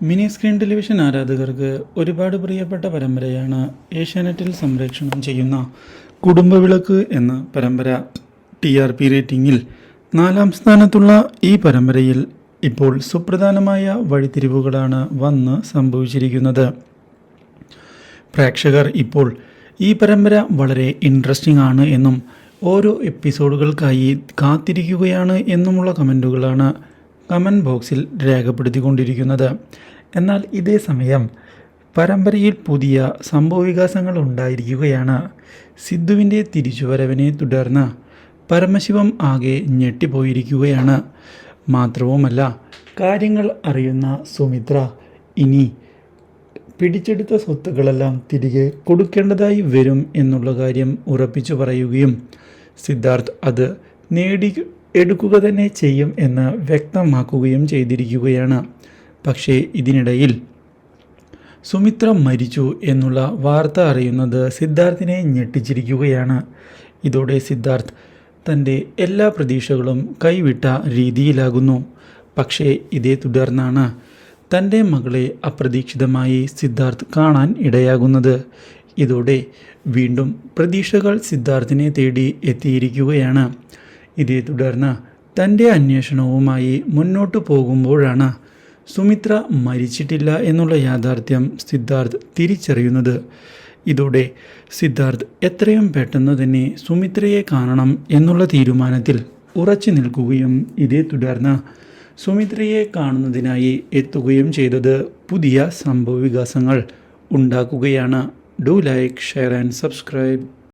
Mini screen television ആരാധകർക്ക് ഒരുപാട് പ്രിയപ്പെട്ട പരമ്പരയാണ് ഏഷ്യാനെറ്റിൽ സംപ്രേഷണം ചെയ്യുന്ന കുടുംബവിളക്ക് എന്ന പരമ്പര. ടി ആർ പി റേറ്റിംഗിൽ നാലാം സ്ഥാനത്തുള്ള ഈ പരമ്പരയിൽ ഇപ്പോൾ സുപ്രധാനമായ വഴിത്തിരിവുകളാണ് വന്ന് സംഭവിച്ചിരിക്കുന്നത്. പ്രേക്ഷകർ ഇപ്പോൾ ഈ പരമ്പര വളരെ ഇൻട്രസ്റ്റിംഗ് ആണ് എന്നും ഓരോ എപ്പിസോഡുകൾക്കായി കാത്തിരിക്കുകയാണ് എന്നുമുള്ള കമന്റുകളാണ് കമന്റ് ബോക്സിൽ രേഖപ്പെടുത്തിക്കൊണ്ടിരിക്കുന്നത്. എന്നാൽ ഇതേ സമയം പരമ്പരയിൽ പുതിയ സംഭവവികാസങ്ങൾ ഉണ്ടായിരിക്കുകയാണ്. സിദ്ധുവിന്റെ തിരിച്ചുവരവിനെ തുടർന്ന് പരമശിവം ആകെ ഞെട്ടിപ്പോയിരിക്കുകയാണ്. മാത്രവുമല്ല കാര്യങ്ങൾ അറിയുന്ന സുമിത്ര ഇനി പിടിച്ചെടുത്ത സ്വത്തുക്കളെല്ലാം തിരികെ കൊടുക്കേണ്ടതായി വരും എന്നുള്ള കാര്യം ഉറപ്പിച്ചു പറയുകയും സിദ്ധാർത്ഥ് അത് നേടി എടുക്കുക തന്നെ ചെയ്യും എന്ന് വ്യക്തമാക്കുകയും ചെയ്തിരിക്കുകയാണ്. പക്ഷേ ഇതിനിടയിൽ സുമിത്ര മരിച്ചു എന്നുള്ള വാർത്ത അറിയുന്നത് സിദ്ധാർത്ഥിനെ ഞെട്ടിച്ചിരിക്കുകയാണ്. ഇതോടെ സിദ്ധാർത്ഥ് തന്റെ എല്ലാ പ്രതീക്ഷകളും കൈവിട്ട രീതിയിലാകുന്നു. പക്ഷേ ഇതേ തുടർന്നാണ് തന്റെ മകളെ അപ്രതീക്ഷിതമായി സിദ്ധാർത്ഥ് കാണാൻ ഇടയാകുന്നത്. ഇതോടെ വീണ്ടും പ്രതീക്ഷകൾ സിദ്ധാർത്ഥിനെ തേടി എത്തിയിരിക്കുകയാണ്. ഇതേ തുടർന്ന് തന്റെ അന്വേഷണവുമായി മുന്നോട്ട് പോകുമ്പോഴാണ് സുമിത്ര മരിച്ചിട്ടില്ല എന്നുള്ള യാഥാർത്ഥ്യം സിദ്ധാർത്ഥ് തിരിച്ചറിയുന്നത്. ഇതോടെ സിദ്ധാർത്ഥ് എത്രയും പെട്ടെന്ന് തന്നെ സുമിത്രയെ കാണണം എന്നുള്ള തീരുമാനത്തിൽ ഉറച്ചു നിൽക്കുകയും ഇതേ തുടർന്ന് സുമിത്രയെ കാണുന്നതിനായി എത്തുകയും ചെയ്തത് പുതിയ സംഭവവികാസങ്ങൾ ഉണ്ടാക്കുകയാണ്. Do like share and subscribe.